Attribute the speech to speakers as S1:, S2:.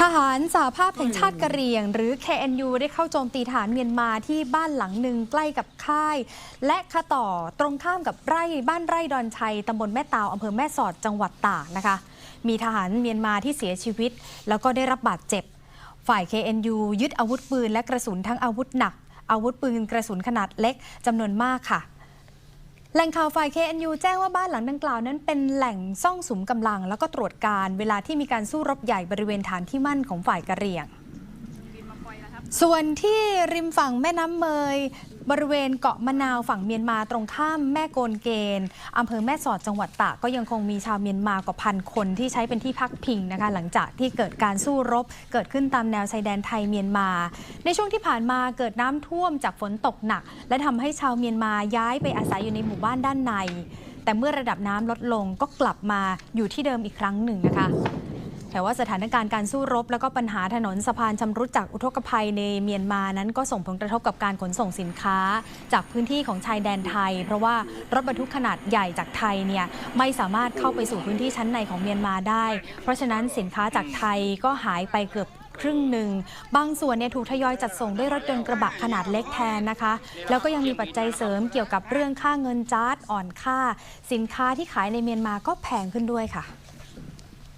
S1: ทหารสหภาพแห่งชาติกะเหรี่ยง หรือ KNU ได้เข้าโจมตีฐานเมียนมาที่บ้านหลังหนึ่งใกล้กับค่าย และคาต่อตรงข้ามกับไร่บ้านไร่ดอนชัยตำบลแม่ตาวอำเภอแม่สอดจังหวัดตากนะคะ มีทหารเมียนมาที่เสียชีวิต แล้วก็ได้รับบาดเจ็บ ฝ่าย KNU ยึดอาวุธปืนและกระสุนทั้งอาวุธหนัก อาวุธปืนกระสุนขนาดเล็กจำนวนมากค่ะ แหล่งข่าวฝ่าย KNU แจ้งว่าบ้านหลังดังกล่าวนั้นเป็นแหล่งซ่องสุมกำลัง แล้วก็ตรวจการ เวลาที่มีการสู้รบใหญ่บริเวณฐานที่มั่นของฝ่ายกะเหรี่ยง ส่วนที่ริมฝั่งแม่น้ำเมย บริเวณเกาะมะนาวฝั่งเมียนมาตรงข้ามแม่โกนเกณฑ์อำเภอแม่สอดจังหวัดตากก็ยังคงมีชาวเมียนมากว่าพันคนที่ใช้เป็นที่พักพิงนะคะ หลังจากที่เกิดการสู้รบ เกิดขึ้นตามแนวชายแดนไทยเมียนมา ในช่วงที่ผ่านมาเกิดน้ำท่วมจากฝนตกหนัก และทำให้ชาวเมียนมาย้ายไปอาศัยอยู่ในหมู่บ้านด้านใน แต่เมื่อระดับน้ำลดลงก็กลับมาอยู่ที่เดิมอีกครั้งหนึ่งนะคะ แต่ว่าสถานการณ์การสู้รบ แล้วก็ปัญหาถนนสะพานชำรุดจากอุทกภัยในเมียนมานั้นก็ส่งผลกระทบกับการขนส่งสินค้า จากพื้นที่ของชายแดนไทย เพราะว่ารถบรรทุกขนาดใหญ่จากไทยเนี่ยไม่สามารถเข้าไปสู่พื้นที่ชั้นในของเมียนมาได้ เพราะฉะนั้นสินค้าจากไทยก็หายไปเกือบครึ่งหนึ่ง บางส่วนเนี่ยถูกทยอยจัดส่งด้วยรถยนต์กระบะขนาดเล็กแทนนะคะ แล้วก็ยังมีปัจจัยเสริมเกี่ยวกับเรื่องค่าเงินจาร์ดอ่อนค่า สินค้าที่ขายในเมียนมาก็แพงขึ้นด้วยค่ะ